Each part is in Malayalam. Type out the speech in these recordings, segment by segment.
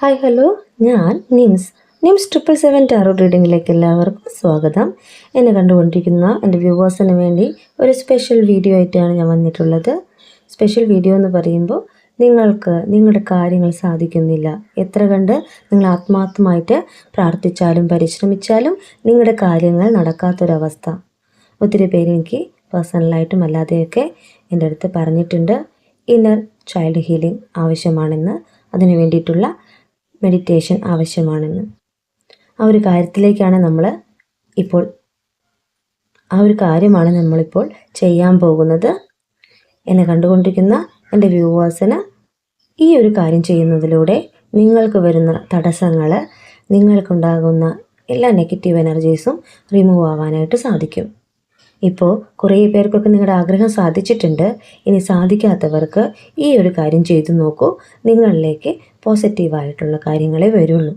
ഹായ് ഹലോ ഞാൻ Nims. Nims triple seven tarot റീഡിങ്ങിലേക്ക് എല്ലാവർക്കും സ്വാഗതം. എന്നെ കണ്ടുകൊണ്ടിരിക്കുന്ന എന്റെ വ്യൂവേഴ്സിന് വേണ്ടി ഒരു സ്പെഷ്യൽ വീഡിയോ ആയിട്ടാണ് ഞാൻ വന്നിട്ടുള്ളത്. സ്പെഷ്യൽ വീഡിയോ എന്ന് പറയുമ്പോൾ നിങ്ങൾക്ക് നിങ്ങളുടെ കാര്യങ്ങൾ സാധിക്കുന്നില്ല. എത്ര കണ്ട് നിങ്ങൾ ആത്മാർത്ഥമായിട്ട് പ്രാർത്ഥിച്ചാലും പരിശ്രമിച്ചാലും നിങ്ങളുടെ കാര്യങ്ങൾ നടക്കാത്തൊരവസ്ഥ. ഒത്തിരി പേര് എനിക്ക് പേഴ്സണലായിട്ടും അല്ലാതെയൊക്കെ എന്റെ അടുത്ത് പറഞ്ഞിട്ടുണ്ട്. ഇന്നർ ചൈൽഡ് ഹീലിംഗ് ആവശ്യമാണെന്ന്. അതിന് വേണ്ടിയിട്ടുള്ള മെഡിറ്റേഷൻ ആവശ്യമാണെന്ന്. ആ ഒരു കാര്യത്തിലേക്കാണ് നമ്മൾ ഇപ്പോൾ ആ ഒരു കാര്യമാണ് നമ്മളിപ്പോൾ ചെയ്യാൻ പോകുന്നത് എന്നെ കണ്ടുകൊണ്ടിരിക്കുന്ന എന്റെ വ്യൂവേഴ്സിന് ഈ ഒരു കാര്യം ചെയ്യുന്നതിലൂടെ നിങ്ങൾക്ക് വരുന്ന തടസ്സങ്ങൾ നിങ്ങൾക്കുണ്ടാകുന്ന എല്ലാ നെഗറ്റീവ് എനർജീസും റിമൂവ് ആവാനായിട്ട് സാധിക്കും. ഇപ്പോൾ കുറേ പേർക്കൊക്കെ നിങ്ങളുടെ ആഗ്രഹം സാധിച്ചിട്ടുണ്ട്. ഇനി സാധിക്കാത്തവർക്ക് ഈ ഒരു കാര്യം ചെയ്തു നോക്കൂ. നിങ്ങളിലേക്ക് പോസിറ്റീവായിട്ടുള്ള കാര്യങ്ങളെ വരുള്ളൂ.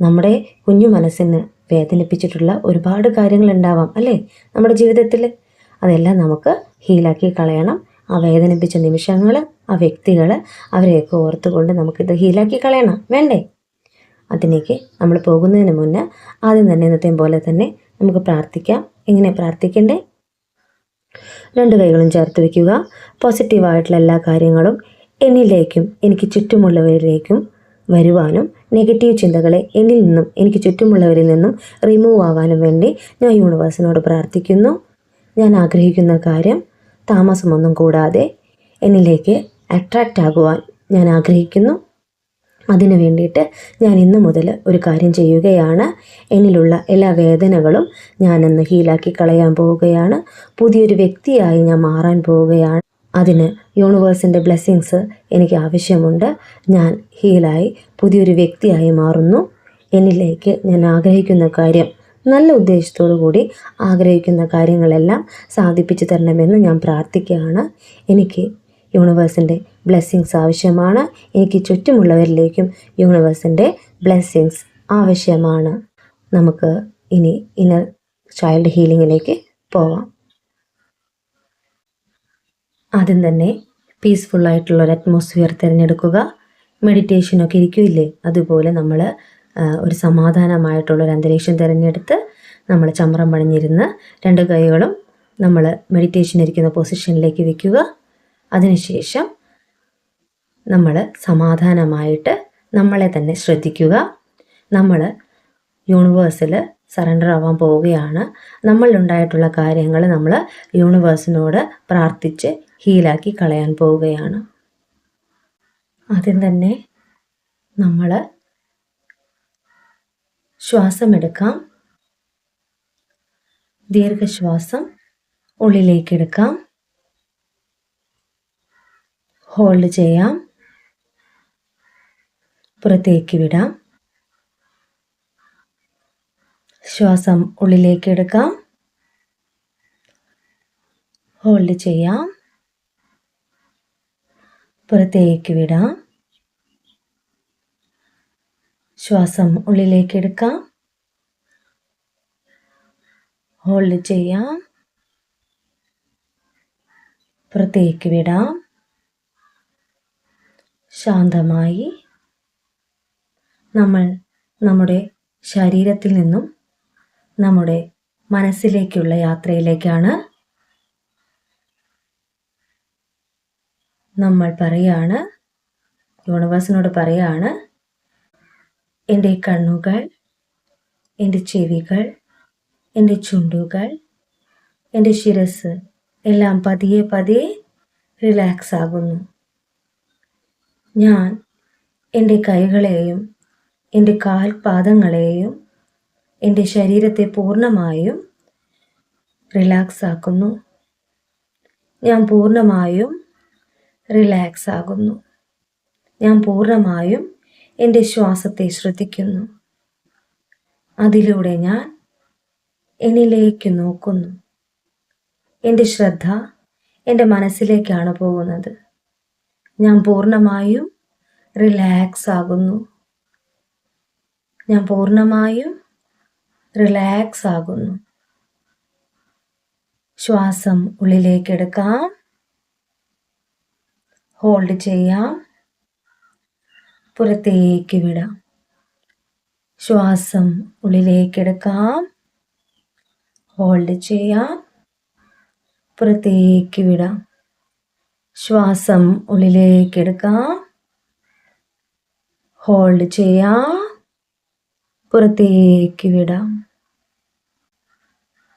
നമ്മുടെ കുഞ്ഞു മനസ്സിന് വേദനിപ്പിച്ചിട്ടുള്ള ഒരുപാട് കാര്യങ്ങൾ ഉണ്ടാവാം അല്ലേ? നമ്മുടെ ജീവിതത്തിൽ. അതെല്ലാം നമുക്ക് ഹീലാക്കി കളയണം. ആ വേദനിപ്പിച്ച നിമിഷങ്ങൾ ആ വ്യക്തികൾ അവരെയൊക്കെ ഓർത്തുകൊണ്ട് നമുക്കിത് ഹീലാക്കി കളയണം. വേണ്ടേ? അതിലേക്ക് നമ്മൾ പോകുന്നതിന് മുന്നേ ആദ്യം തന്നെ ഇന്നത്തെ പോലെ തന്നെ നമുക്ക് പ്രാർത്ഥിക്കാം. എങ്ങനെ പ്രാർത്ഥിക്കണ്ടേ? രണ്ട് കൈകളും ചേർത്ത് വയ്ക്കുക പോസിറ്റീവായിട്ടുള്ള എല്ലാ കാര്യങ്ങളും എന്നിലേക്കും എനിക്ക് ചുറ്റുമുള്ളവരിലേക്കും വരുവാനും നെഗറ്റീവ് ചിന്തകളെ എന്നിൽ നിന്നും എനിക്ക് ചുറ്റുമുള്ളവരിൽ നിന്നും റിമൂവ് ആവാനും വേണ്ടി ഞാൻ യൂണിവേഴ്സിനോട് പ്രാർത്ഥിക്കുന്നു. ഞാൻ ആഗ്രഹിക്കുന്ന കാര്യം താമസമൊന്നും കൂടാതെ എന്നിലേക്ക് അട്രാക്റ്റ് ആകുവാൻ ഞാൻ ആഗ്രഹിക്കുന്നു. അതിനു വേണ്ടിയിട്ട് ഞാൻ ഇന്നു മുതൽ ഒരു കാര്യം ചെയ്യുകയാണ്. എന്നിലുള്ള എല്ലാ വേദനകളും ഞാനൊന്ന് ഹീലാക്കി കളയാൻ പോവുകയാണ്. പുതിയൊരു വ്യക്തിയായി ഞാൻ മാറാൻ പോവുകയാണ്. അതിന് യൂണിവേഴ്സിന്റെ ബ്ലെസ്സിങ്സ് എനിക്ക് ആവശ്യമുണ്ട്. ഞാൻ ഹീലായി പുതിയൊരു വ്യക്തിയായി മാറുന്നു. എന്നിലേക്ക് ഞാൻ ആഗ്രഹിക്കുന്ന കാര്യം നല്ല ഉദ്ദേശത്തോടു കൂടി ആഗ്രഹിക്കുന്ന കാര്യങ്ങളെല്ലാം സാധിപ്പിച്ചു തരണമെന്ന് ഞാൻ പ്രാർത്ഥിക്കുകയാണ്. എനിക്ക് യൂണിവേഴ്സിന്റെ ബ്ലെസ്സിങ്സ് ആവശ്യമാണ്. എനിക്ക് ചുറ്റുമുള്ളവരിലേക്കും യൂണിവേഴ്സിന്റെ ബ്ലെസ്സിങ്സ് ആവശ്യമാണ്. നമുക്ക് ഇനി ഇന്നർ ചൈൽഡ് ഹീലിങ്ങിലേക്ക് പോവാം. ആദ്യം തന്നെ പീസ്ഫുള്ളായിട്ടുള്ള ഒരു അറ്റ്മോസ്ഫിയർ തിരഞ്ഞെടുക്കുക. മെഡിറ്റേഷനൊക്കെ ഇരിക്കില്ലേ? അതുപോലെ നമ്മൾ ഒരു സമാധാനമായിട്ടുള്ള ഒരു അന്തരീക്ഷം തിരഞ്ഞെടുത്ത് നമ്മൾ ചമ്രം പണിഞ്ഞിരുന്ന് രണ്ട് കൈകളും നമ്മൾ മെഡിറ്റേഷൻ ഇരിക്കുന്ന പൊസിഷനിലേക്ക് വെക്കുക. അതിനുശേഷം നമ്മൾ സമാധാനമായിട്ട് നമ്മളെ തന്നെ ശ്രദ്ധിക്കുക. നമ്മൾ യൂണിവേഴ്സിൽ സറണ്ടർ ആവാൻ പോവുകയാണ്. നമ്മളിലുണ്ടായിട്ടുള്ള കാര്യങ്ങൾ നമ്മൾ യൂണിവേഴ്സിനോട് പ്രാർത്ഥിച്ച് ഹീലാക്കി കളയാൻ പോവുകയാണ്. ആദ്യം തന്നെ നമ്മൾ ശ്വാസമെടുക്കാം. ദീർഘശ്വാസം ഉള്ളിലേക്കെടുക്കാം ഹോൾഡ് ചെയ്യാം. പുറത്തേക്ക് വിടാം. ശ്വാസം ഉള്ളിലേക്ക് എടുക്കാം. ഹോൾഡ് ചെയ്യാം. പുറത്തേക്ക് വിടാം. ശ്വാസം ഉള്ളിലേക്ക് എടുക്കാം. ഹോൾഡ് ചെയ്യാം. പുറത്തേക്ക് വിടാം. ശാന്തമായി നമ്മൾ നമ്മുടെ ശരീരത്തിൽ നിന്നും നമ്മുടെ മനസ്സിലേക്കുള്ള യാത്രയിലേക്കാണ് നമ്മൾ പറയാണ് യൂണിവേഴ്സിനോട് പറയാണ് എന്റെ കണ്ണുകൾ എന്റെ ചെവികൾ എന്റെ ചുണ്ടുകൾ എന്റെ ശിരസ് എല്ലാം പതിയെ പതിയെ റിലാക്സ് ആകുന്നു. ഞാൻ എന്റെ കൈകളെയും എന്റെ കാൽപാദങ്ങളെയും എന്റെ ശരീരത്തെ പൂർണമായും റിലാക്സ് ആക്കുന്നു ഞാൻ പൂർണമായും റിലാക്സ് ആകുന്നു ഞാൻ പൂർണമായും എന്റെ ശ്വാസത്തെ ശ്രദ്ധിക്കുന്നു. അതിലൂടെ ഞാൻ എന്നിലേക്ക് നോക്കുന്നു. എന്റെ ശ്രദ്ധ എന്റെ മനസ്സിലേക്കാണ് പോകുന്നത്. ഞാൻ പൂർണമായും റിലാക്സ് ആകുന്നു. ഞാൻ പൂർണമായും റിലാക്സ് ആകുന്നു. ശ്വാസം ഉള്ളിലേക്ക് എടുക്കാം. ഹോൾഡ് ചെയ്യാം. പുറത്തേക്ക് വിടാം. ശ്വാസം ഉള്ളിലേക്ക് എടുക്കാം. ഹോൾഡ് ചെയ്യാം. പുറത്തേക്ക് വിടാം. ശ്വാസം ഉള്ളിലേക്ക് എടുക്കാം. ഹോൾഡ് ചെയ്യാം. പുറത്തേക്ക് വിടാം.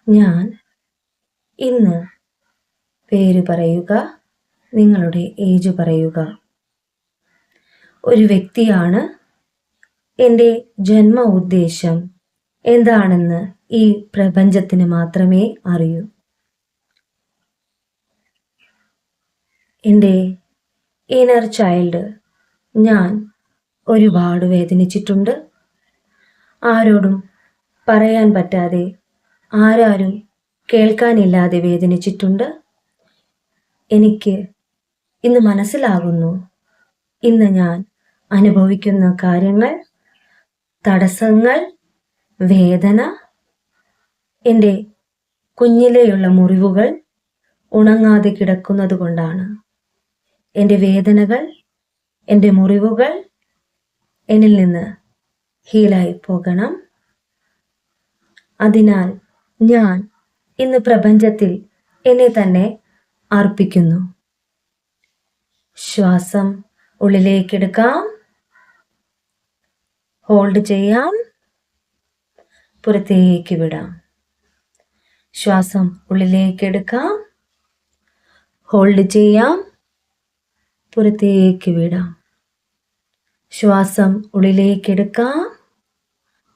ഞാൻ ഇന്ന് പേര് പറയുക നിങ്ങളുടെ ഏജ് പറയുക. ഒരു വ്യക്തിയാണ് എന്റെ ജന്മ ഉദ്ദേശം. എന്താണെന്ന് ഈ പ്രപഞ്ചത്തിന് മാത്രമേ അറിയൂ. എന്റെ ഇനർ ചൈൽഡ് ഞാൻ ഒരുപാട് വേദനിച്ചിട്ടുണ്ട്. ആരോടും പറയാൻ പറ്റാതെ ആരാരും കേൾക്കാനില്ലാതെ വേദനിച്ചിട്ടുണ്ട്. എനിക്ക് ഇന്ന് മനസ്സിലാകുന്നു. ഇന്ന് ഞാൻ അനുഭവിക്കുന്ന കാര്യങ്ങൾ തടസ്സങ്ങൾ വേദന എന്റെ കുഞ്ഞിലെയുള്ള മുറിവുകൾ ഉണങ്ങാതെ കിടക്കുന്നത് കൊണ്ടാണ് എന്റെ വേദനകൾ എന്റെ മുറിവുകൾ എന്നിൽ നിന്ന് ഹീലായി പോകണം. അതിനാൽ ഞാൻ ഇന്ന് പ്രപഞ്ചത്തിൽ എന്നെ തന്നെ അർപ്പിക്കുന്നു. ശ്വാസം ഉള്ളിലേക്കെടുക്കാം. ഹോൾഡ് ചെയ്യാം. പുറത്തേക്ക് വിടാം. ശ്വാസം ഉള്ളിലേക്കെടുക്കാം. ഹോൾഡ് ചെയ്യാം. പുറത്തേക്ക് വിടാം. ശ്വാസം ഉള്ളിലേക്ക് എടുക്കാം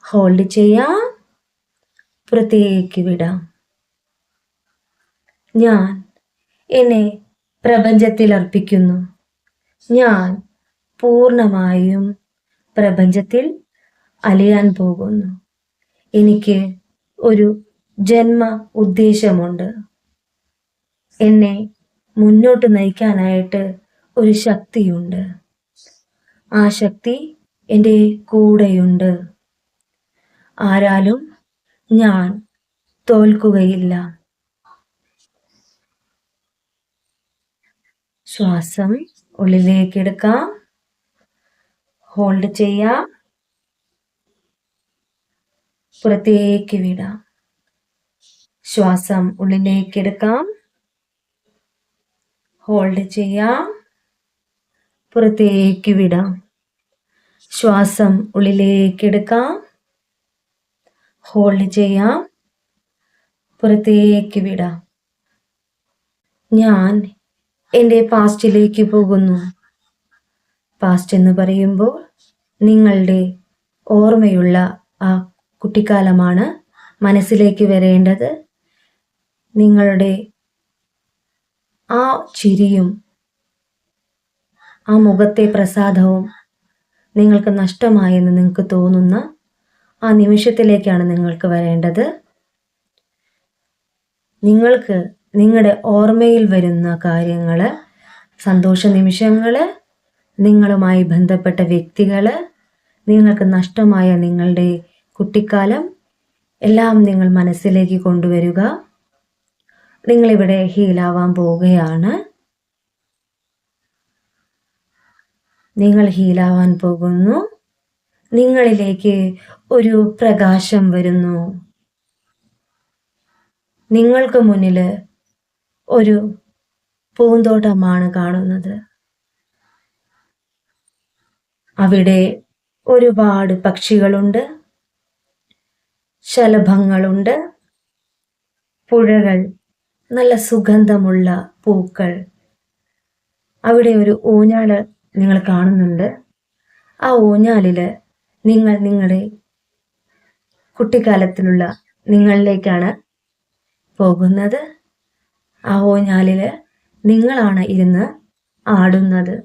ഹോൾഡ് ചെയ്യാം. പുറത്തേക്ക് വിടാം. ഞാൻ എന്നെ പ്രപഞ്ചത്തിൽ അർപ്പിക്കുന്നു. ഞാൻ പൂർണമായും പ്രപഞ്ചത്തിൽ അലിയാൻ പോകുന്നു. എനിക്ക് ഒരു ജന്മ ഉദ്ദേശമുണ്ട്. എന്നെ മുന്നോട്ട് നയിക്കാനായിട്ട് ഒരു ശക്തിയുണ്ട്. ആ ശക്തി എന്റെ കൂടെയുണ്ട്. ആരാലും ഞാൻ തോൽക്കുകയില്ല. ശ്വാസം ഉള്ളിലേക്ക് എടുക്കാം. ഹോൾഡ് ചെയ്യാം. പുറത്തേക്ക് വിടാം. ശ്വാസം ഉള്ളിലേക്ക് എടുക്കാം. ഹോൾഡ് ചെയ്യാം. പുറത്തേക്ക് വിടാം. ശ്വാസം ഉള്ളിലേക്ക് എടുക്കാം. ഹോൾഡ് ചെയ്യാം. പുറത്തേക്ക് വിടാം. ഞാൻ എന്റെ പാസ്റ്റിലേക്ക് പോകുന്നു. പാസ്റ്റ് എന്ന് പറയുമ്പോൾ നിങ്ങളുടെ ഓർമ്മയുള്ള ആ കുട്ടിക്കാലമാണ് മനസ്സിലേക്ക് വരേണ്ടത്. നിങ്ങളുടെ ആ ചിരിയും ആ മുഖത്തെ പ്രസാദവും നിങ്ങൾക്ക് നഷ്ടമായെന്ന് നിങ്ങൾക്ക് തോന്നുന്ന ആ നിമിഷത്തിലേക്കാണ് നിങ്ങൾക്ക് വരേണ്ടത്. നിങ്ങൾക്ക് നിങ്ങളുടെ ഓർമ്മയിൽ വരുന്ന കാര്യങ്ങൾ സന്തോഷ നിമിഷങ്ങൾ നിങ്ങളുമായി ബന്ധപ്പെട്ട വ്യക്തികൾ നിങ്ങൾക്ക് നഷ്ടമായ നിങ്ങളുടെ കുട്ടിക്കാലം എല്ലാം നിങ്ങൾ മനസ്സിലേക്ക് കൊണ്ടുവരിക. നിങ്ങളിവിടെ ഹീലാവാൻ പോവുകയാണ്. നിങ്ങൾ ഹീലാവാൻ പോകുന്നു. നിങ്ങളിലേക്ക് ഒരു പ്രകാശം വരുന്നു. നിങ്ങൾക്ക് മുന്നിൽ ഒരു പൂന്തോട്ടമാണ് കാണുന്നത്. അവിടെ ഒരുപാട് പക്ഷികളുണ്ട്. ശലഭങ്ങളുണ്ട്. പുഴകൾ നല്ല സുഗന്ധമുള്ള പൂക്കൾ. അവിടെ ഒരു ഊഞ്ഞാൽ നിങ്ങൾ കാണുന്നുണ്ട്. ആ ഊഞ്ഞാലിൽ നിങ്ങൾ നിങ്ങളുടെ കുട്ടിക്കാലത്തിലുള്ള നിങ്ങളിലേക്കാണ് പോകുന്നത്. ആ ഊഞ്ഞാലിൽ നിങ്ങളാണ് ഇരുന്ന് ആടുന്നത്.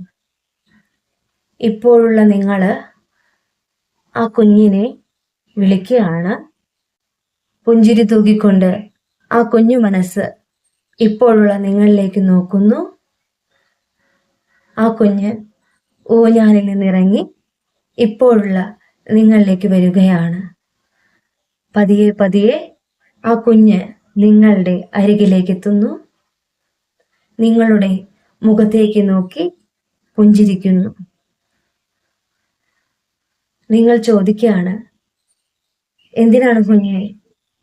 ഇപ്പോഴുള്ള നിങ്ങൾ ആ കുഞ്ഞിനെ വിളിക്കുകയാണ്. പുഞ്ചിരി തൂക്കിക്കൊണ്ട് ആ കുഞ്ഞു മനസ്സ് ഇപ്പോഴുള്ള നിങ്ങളിലേക്ക് നോക്കുന്നു. ആ കുഞ്ഞ് ഊഞ്ഞാലിൽ നിന്നിറങ്ങി ഇപ്പോഴുള്ള നിങ്ങളിലേക്ക് വരികയാണ്. പതിയെ പതിയെ ആ കുഞ്ഞ് നിങ്ങളുടെ അരികിലേക്ക് എത്തുന്നു. നിങ്ങളുടെ മുഖത്തേക്ക് നോക്കി പുഞ്ചിരിക്കുന്നു. നിങ്ങൾ ചോദിക്കുകയാണ് എന്തിനാണ് കുഞ്ഞെ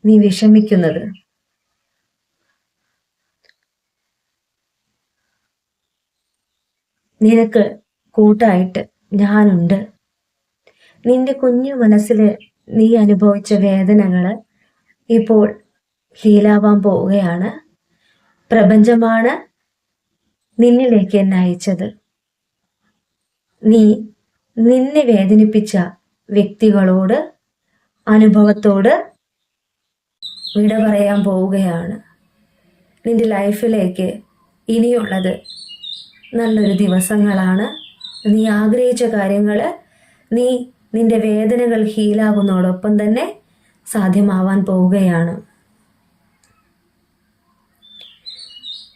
നീ വിഷമിക്കുന്നത്? നിനക്ക് കൂട്ടായിട്ട് ഞാനുണ്ട്. നിന്റെ കുഞ്ഞു മനസ്സിൽ നീ അനുഭവിച്ച വേദനകൾ ഇപ്പോൾ ഹീലാവാൻ പോവുകയാണ്. പ്രപഞ്ചമാണ് നിന്നിലേക്ക് എന്നെ അയച്ചത്. നീ നിന്നെ വേദനിപ്പിച്ച വ്യക്തികളോട് അനുഭവത്തോട് വിട പറയാൻ പോവുകയാണ്. നിന്റെ ലൈഫിലേക്ക് ഇനിയുള്ളത് നല്ലൊരു ദിവസങ്ങളാണ്. നീ ആഗ്രഹിച്ച കാര്യങ്ങൾ നീ നിന്റെ വേദനകൾ ഹീലാകുന്നതോടൊപ്പം തന്നെ സാധ്യമാവാൻ പോവുകയാണ്.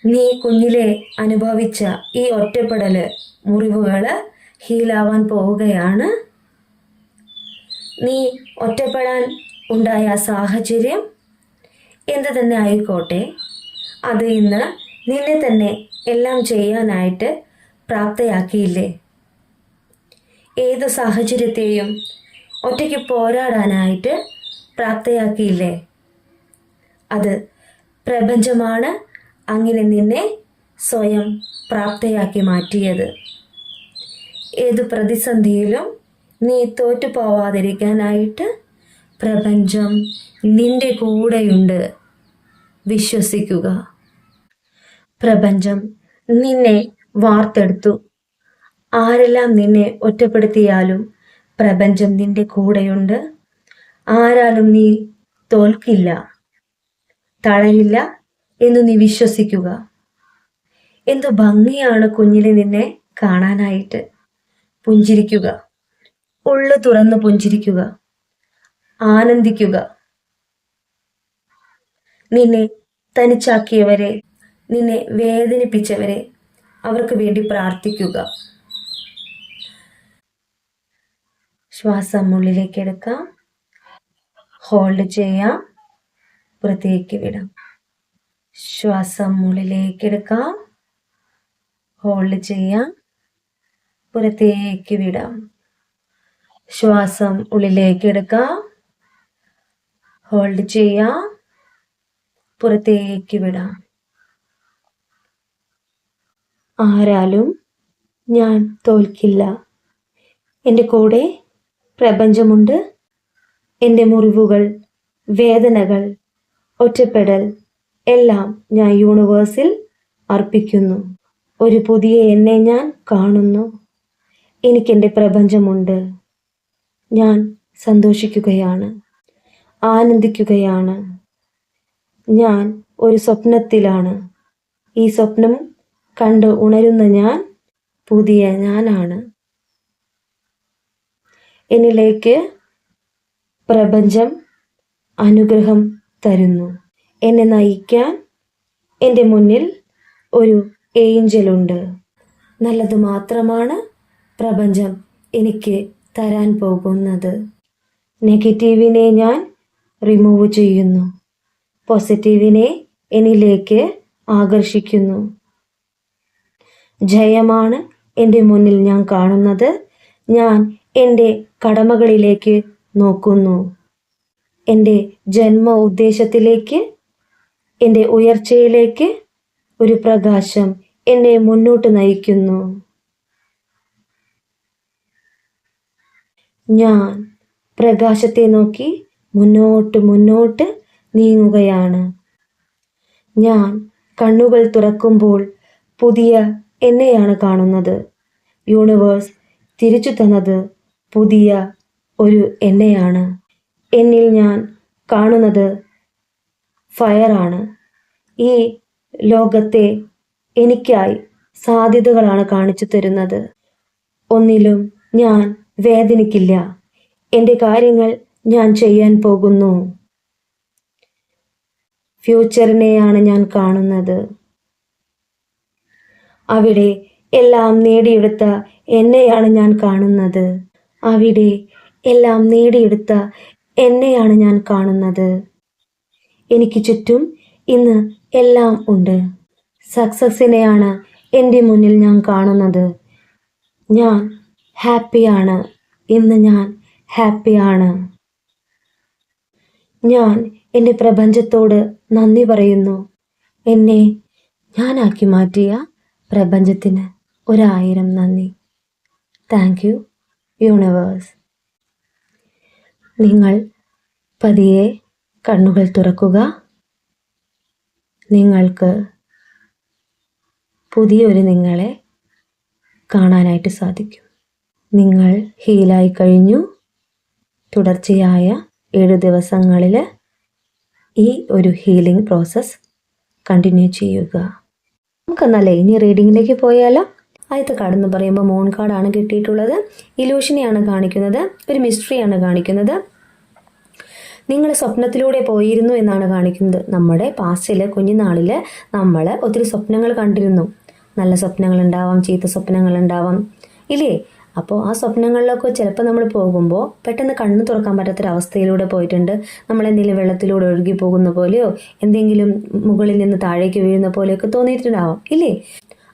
നീ കുഞ്ഞിലെ അനുഭവിച്ച ഈ ഒറ്റപ്പെടൽ മുറിവുകൾ ഹീലാവാൻ പോവുകയാണ്. നീ ഒറ്റപ്പെടാൻ ഉണ്ടായ സാഹചര്യം എന്ത് തന്നെ ആയിക്കോട്ടെ അത് ഇന്ന് നിന്നെ തന്നെ എല്ലാം ചെയ്യാനായിട്ട് പ്രാപ്തയാക്കിയില്ലേ? ഏത് സാഹചര്യത്തെയും ഒറ്റയ്ക്ക് പോരാടാനായിട്ട് പ്രാപ്തയാക്കിയില്ലേ? അത് പ്രപഞ്ചമാണ് അങ്ങനെ നിന്നെ സ്വയം പ്രാപ്തയാക്കി മാറ്റിയത്. ഏത് പ്രതിസന്ധിയിലും നീ തോറ്റു പോവാതിരിക്കാനായിട്ട് പ്രപഞ്ചം നിന്റെ കൂടെയുണ്ട്. വിശ്വസിക്കുക. പ്രപഞ്ചം നിന്നെ വാർത്തെടുത്തു. ആരെല്ലാം നിന്നെ ഒറ്റപ്പെടുത്തിയാലും പ്രപഞ്ചം നിന്റെ കൂടെയുണ്ട്. ആരാലും നീ തോൽക്കില്ല തളരില്ല എന്ന് നീ വിശ്വസിക്കുക. എന്തു ഭംഗിയാണ് കുഞ്ഞിനെ നിന്നെ കാണാനായിട്ട്. പുഞ്ചിരിക്കുക ഉള്ളു തുറന്ന് പുഞ്ചിരിക്കുക ആനന്ദിക്കുക. നിന്നെ തനിച്ചാക്കിയവരെ നിന്നെ വേദനിപ്പിച്ചവരെ അവർക്ക് വേണ്ടി പ്രാർത്ഥിക്കുക. ശ്വാസം ഉള്ളിലേക്ക് എടുക്കാം. ഹോൾഡ് ചെയ്യാം. പുറത്തേക്ക് വിടാം. ശ്വാസം ഉള്ളിലേക്ക് എടുക്കാം. ഹോൾഡ് ചെയ്യാം. പുറത്തേക്ക് വിടാം. ശ്വാസം ഉള്ളിലേക്ക് എടുക്കാം. ഹോൾഡ് ചെയ്യാം. പുറത്തേക്ക് വിടാം. ആരാലും ഞാൻ തോൽക്കില്ല. എന്റെ കൂടെ പ്രപഞ്ചമുണ്ട്. എന്റെ മുറിവുകൾ വേദനകൾ ഒറ്റപ്പെടൽ എല്ലാം ഞാൻ യൂണിവേഴ്സിൽ അർപ്പിക്കുന്നു. ഒരു പുതിയ എന്നെ ഞാൻ കാണുന്നു. എനിക്കെന്റെ പ്രപഞ്ചമുണ്ട്. ഞാൻ സന്തോഷിക്കുകയാണ്. ആനന്ദിക്കുകയാണ്. ഞാൻ ഒരു സ്വപ്നത്തിലാണ്. ഈ സ്വപ്നം കണ്ട് ഉണരുന്ന ഞാൻ പുതിയ ഞാനാണ്. എന്നിലേക്ക് പ്രപഞ്ചം അനുഗ്രഹം തരുന്നു. എന്നെ നയിക്കാൻ എന്റെ മുന്നിൽ ഒരു ഏഞ്ചലുണ്ട് നല്ലത് മാത്രമാണ് പ്രപഞ്ചം എനിക്ക് തരാൻ പോകുന്നത്. നെഗറ്റീവിനെ ഞാൻ റിമൂവ് ചെയ്യുന്നു. പോസിറ്റീവിനെ എന്നിലേക്ക് ആകർഷിക്കുന്നു. ജയമാണ് എന്റെ മുന്നിൽ ഞാൻ കാണുന്നത്. ഞാൻ എന്റെ കടമകളിലേക്ക് നോക്കുന്നു. എന്റെ ജന്മ ഉദ്ദേശത്തിലേക്ക് എന്റെ ഉയർച്ചയിലേക്ക് ഒരു പ്രകാശം എന്നെ മുന്നോട്ട് നയിക്കുന്നു. ഞാൻ പ്രകാശത്തെ നോക്കി മുന്നോട്ട് മുന്നോട്ട് നീങ്ങുകയാണ്. ഞാൻ കണ്ണുകൾ തുറക്കുമ്പോൾ പുതിയ എന്നെയാണ് കാണുന്നത്. യൂണിവേഴ്സ് തിരിച്ചു തന്നത് പുതിയ ഒരു എന്നെയാണ്. എന്നിൽ ഞാൻ കാണുന്നത് ഫയറാണ്. ഈ ലോകത്തെ എനിക്കായി സാധ്യതകളാണ് കാണിച്ചു തരുന്നത്. ഒന്നിലും ഞാൻ വേദനിക്കില്ല. എന്റെ കാര്യങ്ങൾ ഞാൻ ചെയ്യാൻ പോകുന്നു. ഫ്യൂച്ചറിനെയാണ് ഞാൻ കാണുന്നത്. അവിടെ എല്ലാം നേടിയെടുത്ത എന്നെയാണ് ഞാൻ കാണുന്നത്. അവിടെ എല്ലാം നേടിയെടുത്ത എന്നെയാണ് ഞാൻ കാണുന്നത്. എനിക്ക് ചുറ്റും ഇന്ന് എല്ലാം ഉണ്ട്. സക്സസിനെയാണ് എന്റെ മുന്നിൽ ഞാൻ കാണുന്നത്. ഞാൻ ഹാപ്പിയാണ്. ഇന്ന് ഞാൻ ഹാപ്പിയാണ്. ഞാൻ എന്റെ പ്രപഞ്ചത്തോട് നന്ദി പറയുന്നു. എന്നെ ഞാനാക്കി മാറ്റിയ പ്രപഞ്ചത്തിന് ഒരായിരം നന്ദി. Thank you. യൂണിവേഴ്സ്. നിങ്ങൾ പതിയെ കണ്ണുകൾ തുറക്കുക. നിങ്ങൾക്ക് പുതിയൊരു നിങ്ങളെ കാണാനായിട്ട് സാധിക്കും. നിങ്ങൾ ഹീലായി കഴിഞ്ഞു. തുടർച്ചയായ ഏഴ് ദിവസങ്ങളിൽ ഈ ഒരു ഹീലിംഗ് പ്രോസസ്സ് കണ്ടിന്യൂ ചെയ്യുക. നമുക്കെന്നാലേ ഇനി റീഡിങ്ങിലേക്ക് പോയാലോ? ആദ്യത്തെ കാർഡ് എന്ന് പറയുമ്പോൾ മോൺ കാർഡാണ് കിട്ടിയിട്ടുള്ളത്. ഇലൂഷനെയാണ് കാണിക്കുന്നത്. ഒരു മിസ്റ്ററിയാണ് കാണിക്കുന്നത്. നിങ്ങൾ സ്വപ്നത്തിലൂടെ പോയിരുന്നു എന്നാണ് കാണിക്കുന്നത്. നമ്മുടെ പാസ്റ്റിൽ കുഞ്ഞുനാളിൽ നമ്മൾ ഒത്തിരി സ്വപ്നങ്ങൾ കണ്ടിരുന്നു. നല്ല സ്വപ്നങ്ങൾ ഉണ്ടാവാം ചീത്ത സ്വപ്നങ്ങൾ ഉണ്ടാവാം ഇല്ലേ? അപ്പോൾ ആ സ്വപ്നങ്ങളിലൊക്കെ ചിലപ്പോൾ നമ്മൾ പോകുമ്പോൾ പെട്ടെന്ന് കണ്ണു തുറക്കാൻ പറ്റാത്തൊരവസ്ഥയിലൂടെ പോയിട്ടുണ്ട്. നമ്മളെന്തെങ്കിലും വെള്ളത്തിലൂടെ ഒഴുകി പോകുന്ന പോലെയോ എന്തെങ്കിലും മുകളിൽ നിന്ന് താഴേക്ക് വീഴുന്ന പോലെയൊക്കെ തോന്നിയിട്ടുണ്ടാവാം. ഇല്ലേ?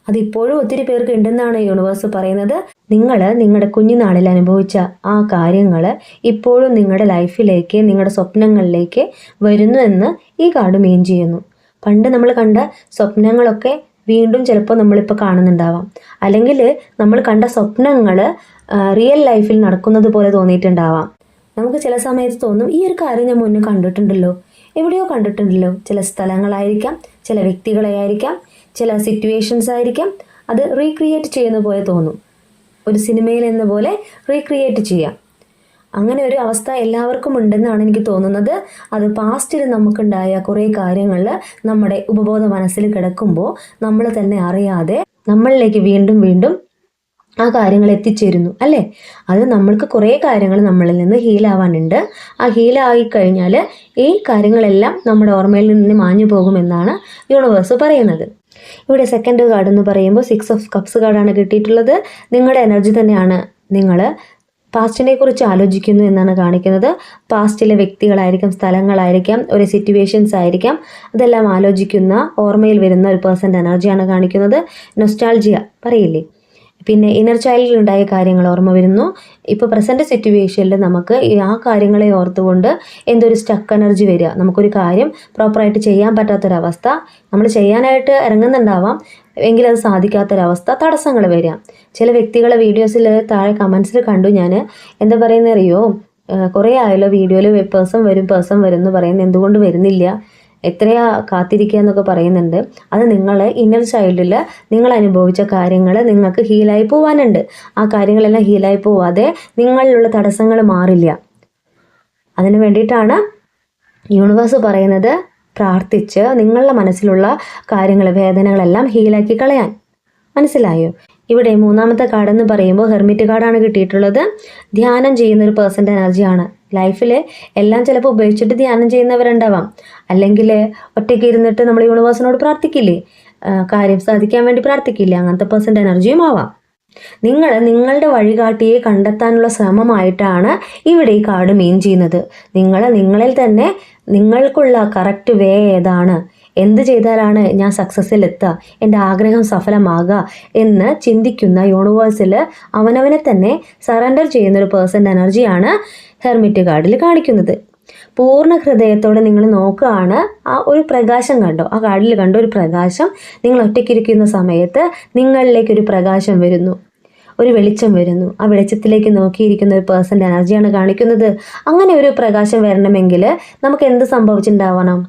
അതിപ്പോഴും ഒത്തിരി പേർക്ക് ഉണ്ടെന്നാണ് യൂണിവേഴ്സ് പറയുന്നത്. നിങ്ങൾ നിങ്ങളുടെ കുഞ്ഞുനാളിൽ അനുഭവിച്ച ആ കാര്യങ്ങൾ ഇപ്പോഴും നിങ്ങളുടെ ലൈഫിലേക്ക് നിങ്ങളുടെ സ്വപ്നങ്ങളിലേക്ക് വരുന്നു എന്ന് ഈ കാർഡ് മീൻ ചെയ്യുന്നു. പണ്ട് നമ്മൾ കണ്ട സ്വപ്നങ്ങളൊക്കെ വീണ്ടും ചിലപ്പോൾ നമ്മളിപ്പോൾ കാണുന്നുണ്ടാവാം. അല്ലെങ്കിൽ നമ്മൾ കണ്ട സ്വപ്നങ്ങൾ റിയൽ ലൈഫിൽ നടക്കുന്നത് പോലെ തോന്നിയിട്ടുണ്ടാവാം. നമുക്ക് ചില സമയത്ത് തോന്നും ഈ ഒരു കാര്യം ഞാൻ മുന്നേ കണ്ടിട്ടുണ്ടല്ലോ. എവിടെയോ കണ്ടിട്ടുണ്ടല്ലോ. ചില സ്ഥലങ്ങളായിരിക്കാം ചില വ്യക്തികളെ ആയിരിക്കാം ചില സിറ്റുവേഷൻസ് ആയിരിക്കാം അത് റീക്രിയേറ്റ് ചെയ്യുന്ന പോലെ തോന്നും. ഒരു സിനിമയിൽ എന്ന പോലെ റീക്രിയേറ്റ് ചെയ്യാം. അങ്ങനെ ഒരു അവസ്ഥ എല്ലാവർക്കും ഉണ്ടെന്നാണ് എനിക്ക് തോന്നുന്നത്. അത് പാസ്റ്റിൽ നമുക്കുണ്ടായ കുറേ കാര്യങ്ങൾ നമ്മുടെ ഉപബോധ മനസ്സിൽ കിടക്കുമ്പോൾ നമ്മൾ തന്നെ അറിയാതെ നമ്മളിലേക്ക് വീണ്ടും വീണ്ടും ആ കാര്യങ്ങൾ എത്തിച്ചേരുന്നു അല്ലേ? അത് നമ്മൾക്ക് കുറേ കാര്യങ്ങൾ നമ്മളിൽ നിന്ന് ഹീലാവാനുണ്ട് ആ ഹീലായി കഴിഞ്ഞാൽ ഈ കാര്യങ്ങളെല്ലാം നമ്മുടെ ഓർമ്മയിൽ നിന്ന് മാഞ്ഞു പോകുമെന്നാണ് യൂണിവേഴ്സ് പറയുന്നത്. ഇവിടെ സെക്കൻഡ് കാർഡ് എന്ന് പറയുമ്പോൾ സിക്സ് ഓഫ് കപ്സ് കാർഡാണ് കിട്ടിയിട്ടുള്ളത്. നിങ്ങളുടെ എനർജി തന്നെയാണ് നിങ്ങൾ പാസ്റ്റിനെ കുറിച്ച് ആലോചിക്കുന്നു എന്നാണ് കാണിക്കുന്നത്. പാസ്റ്റിലെ വ്യക്തികളായിരിക്കാം സ്ഥലങ്ങളായിരിക്കാം ഒരു സിറ്റുവേഷൻസ് ആയിരിക്കാം. അതെല്ലാം ആലോചിക്കുന്ന ഓർമ്മയിൽ വരുന്ന ഒരു പേഴ്സന്റെ എനർജിയാണ് കാണിക്കുന്നത്. നൊസ്റ്റാൾജിയ പറയില്ലേ? പിന്നെ ഇന്നർ ചൈൽഡിൽ ഉണ്ടായ കാര്യങ്ങൾ ഓർമ്മ വരുന്നു. ഇപ്പോൾ പ്രസന്റ് സിറ്റുവേഷനിൽ നമുക്ക് ആ കാര്യങ്ങളെ ഓർത്തുകൊണ്ട് എന്തൊരു സ്റ്റക്ക് എനർജി വരിക. നമുക്കൊരു കാര്യം പ്രോപ്പറായിട്ട് ചെയ്യാൻ പറ്റാത്തൊരവസ്ഥ. നമ്മൾ ചെയ്യാനായിട്ട് ഇറങ്ങുന്നുണ്ടാവാം. എങ്കിൽ അത് സാധിക്കാത്തൊരവസ്ഥ തടസ്സങ്ങൾ വരിക. ചില വ്യക്തികളെ വീഡിയോസിൽ താഴെ കമൻസിൽ കണ്ടു ഞാൻ എന്താ പറയുന്നറിയോ കുറേ ആയല്ലോ വീഡിയോയിൽ പേഴ്സൺ വരും പേഴ്സൺ വരും എന്ന് പറയുന്നത് എന്തുകൊണ്ട് വരുന്നില്ല? എത്രയാ കാത്തിരിക്കുക എന്നൊക്കെ പറയുന്നുണ്ട്. അത് നിങ്ങൾ ഇന്നർ ചൈൽഡിൽ നിങ്ങൾ അനുഭവിച്ച കാര്യങ്ങൾ നിങ്ങൾക്ക് ഹീലായി പോവാനുണ്ട്. ആ കാര്യങ്ങളെല്ലാം ഹീലായി പോവാതെ നിങ്ങളിലുള്ള തടസ്സങ്ങൾ മാറില്ല. അതിനു വേണ്ടിയിട്ടാണ് യൂണിവേഴ്സ് പറയുന്നത് പ്രാർത്ഥിച്ച് നിങ്ങളുടെ മനസ്സിലുള്ള കാര്യങ്ങൾ വേദനകളെല്ലാം ഹീലാക്കി കളയാൻ. മനസ്സിലായോ? ഇവിടെ മൂന്നാമത്തെ കാർഡ് എന്ന് പറയുമ്പോൾ ഹെർമിറ്റ് കാർഡാണ് കിട്ടിയിട്ടുള്ളത്. ധ്യാനം ചെയ്യുന്ന ഒരു പേഴ്സന്റെ എനർജിയാണ് ലൈഫിൽ എല്ലാം ചിലപ്പോൾ ഉപയോഗിച്ചിട്ട് ധ്യാനം ചെയ്യുന്നവരുണ്ടാവാം. അല്ലെങ്കിൽ ഒറ്റയ്ക്ക് ഇരുന്നിട്ട് നമ്മൾ യൂണിവേഴ്സിനോട് പ്രാർത്ഥിക്കില്ലേ? കാര്യം സാധിക്കാൻ വേണ്ടി പ്രാർത്ഥിക്കില്ലേ? അങ്ങനത്തെ പേഴ്സന്റെ എനർജിയും ആവാം. നിങ്ങൾ നിങ്ങളുടെ വഴികാട്ടിയെ കണ്ടെത്താനുള്ള ശ്രമമായിട്ടാണ് ഇവിടെ ഈ കാർഡ് മീൻ ചെയ്യുന്നത്. നിങ്ങൾ നിങ്ങളിൽ തന്നെ നിങ്ങൾക്കുള്ള കറക്റ്റ് വേ ഏതാണ്? എന്ത് ചെയ്താലാണ് ഞാൻ സക്സസ്സിൽ എത്തുക എന്റെ ആഗ്രഹം സഫലമാകുക എന്ന് ചിന്തിക്കുന്ന യൂണിവേഴ്സിൽ അവനവനെ തന്നെ സറണ്ടർ ചെയ്യുന്ന ഒരു പേഴ്സന്റെ എനർജിയാണ് ഹെർമിറ്റ് കാർഡിൽ കാണിക്കുന്നത്. പൂർണ ഹൃദയത്തോടെ നിങ്ങൾ നോക്കുകയാണ്. ആ ഒരു പ്രകാശം കണ്ടോ? ആ കാർഡിൽ കണ്ടോ ഒരു പ്രകാശം നിങ്ങൾ ഒറ്റയ്ക്കിരിക്കുന്ന സമയത്ത് നിങ്ങളിലേക്ക് ഒരു പ്രകാശം വരുന്നു. ഒരു വെളിച്ചം വരുന്നു. ആ വെളിച്ചത്തിലേക്ക് നോക്കിയിരിക്കുന്ന ഒരു പേഴ്സന്റെ എനർജിയാണ് കാണിക്കുന്നത്. അങ്ങനെ ഒരു പ്രകാശം വരണമെങ്കിൽ നമുക്ക് എന്ത് സംഭവിച്ചിട്ടുണ്ടാവണം?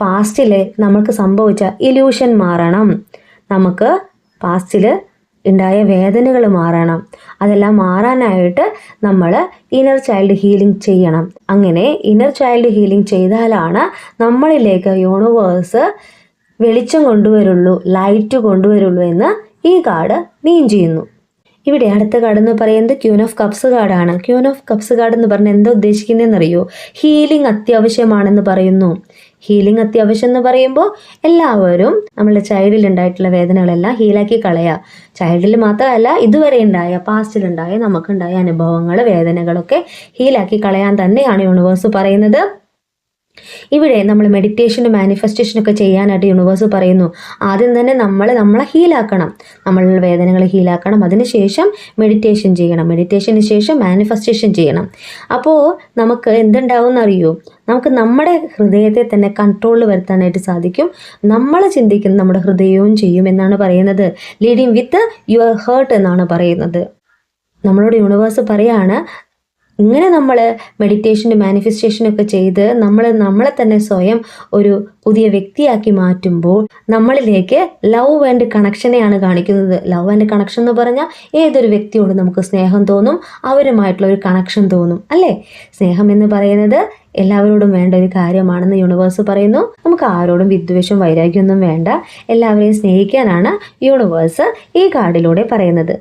പാസ്റ്റിൽ നമുക്ക് സംഭവിച്ച ഇല്യൂഷൻ മാറണം. നമുക്ക് പാസ്റ്റിൽ ഉണ്ടായ വേദനകൾ മാറണം. അതെല്ലാം മാറാനായിട്ട് നമ്മൾ ഇന്നർ ചൈൽഡ് ഹീലിംഗ് ചെയ്യണം. അങ്ങനെ ഇന്നർ ചൈൽഡ് ഹീലിംഗ് ചെയ്താലാണ് നമ്മളിലേക്ക് യൂണിവേഴ്സ് വെളിച്ചം കൊണ്ടുവരുള്ളൂ ലൈറ്റ് കൊണ്ടുവരുള്ളൂ എന്ന് ഈ കാർഡ് മീൻ ചെയ്യുന്നു. ഇവിടെ അടുത്ത കാർഡ് എന്ന് പറയുന്നത് ക്യൂൻ ഓഫ് കപ്സ് കാർഡാണ് ക്യൂൻ ഓഫ് കപ്സ് കാർഡ് എന്ന് പറഞ്ഞാൽ എന്താ ഉദ്ദേശിക്കുന്നതെന്ന് അറിയോ ഹീലിംഗ് അത്യാവശ്യമാണെന്ന് പറയുന്നു. ഹീലിംഗ് അത്യാവശ്യം എന്ന് പറയുമ്പോൾ എല്ലാവരും നമ്മുടെ ചൈൽഡിൽ ഉണ്ടായിട്ടുള്ള വേദനകളെല്ലാം ഹീലാക്കി കളയുക ചൈൽഡിൽ മാത്രമല്ല ഇതുവരെ ഉണ്ടായ പാസ്റ്റിലുണ്ടായ നമുക്കുണ്ടായ അനുഭവങ്ങൾ വേദനകളൊക്കെ ഹീലാക്കി കളയാൻ തന്നെയാണ് യൂണിവേഴ്സ് പറയുന്നത്. ഇവിടെ നമ്മൾ മെഡിറ്റേഷനും മാനിഫെസ്റ്റേഷനൊക്കെ ചെയ്യാനായിട്ട് യൂണിവേഴ്സ് പറയുന്നു. ആദ്യം തന്നെ നമ്മൾ നമ്മളെ ഹീലാക്കണം നമ്മളുടെ വേദനകൾ ഹീലാക്കണം അതിനുശേഷം മെഡിറ്റേഷൻ ചെയ്യണം. മെഡിറ്റേഷന് ശേഷം മാനിഫെസ്റ്റേഷൻ ചെയ്യണം. അപ്പോൾ നമുക്ക് എന്തുണ്ടാവും എന്നറിയോ നമുക്ക് നമ്മുടെ ഹൃദയത്തെ തന്നെ കൺട്രോളിൽ വരുത്താനായിട്ട് സാധിക്കും. നമ്മൾ ചിന്തിക്കുന്ന നമ്മുടെ ഹൃദയവും ചെയ്യും എന്നാണ് പറയുന്നത്. ലീഡിങ് വിത്ത് യുവർ ഹേർട്ട് എന്നാണ് പറയുന്നത്. നമ്മളോട് യൂണിവേഴ്സ് പറയാണ് ഇങ്ങനെ നമ്മൾ മെഡിറ്റേഷനും മാനിഫെസ്റ്റേഷനൊക്കെ ചെയ്ത് നമ്മൾ നമ്മളെ തന്നെ സ്വയം ഒരു പുതിയ വ്യക്തിയാക്കി മാറ്റുമ്പോൾ നമ്മളിലേക്ക് ലവ് ആൻഡ് കണക്ഷനെയാണ് കാണിക്കുന്നത്. ലവ് ആൻഡ് കണക്ഷൻ എന്ന് പറഞ്ഞാൽ ഏതൊരു വ്യക്തിയോട് നമുക്ക് സ്നേഹം തോന്നും അവരുമായിട്ടുള്ള ഒരു കണക്ഷൻ തോന്നും അല്ലേ? സ്നേഹം എന്ന് പറയുന്നത് എല്ലാവരോടും വേണ്ട ഒരു കാര്യമാണെന്ന് യൂണിവേഴ്സ് പറയുന്നു. നമുക്ക് ആരോടും വിദ്വേഷം വൈരാഗ്യമൊന്നും വേണ്ട. എല്ലാവരെയും സ്നേഹിക്കാനാണ് യൂണിവേഴ്സ് ഈ കാർഡിലൂടെ പറയുന്നത്.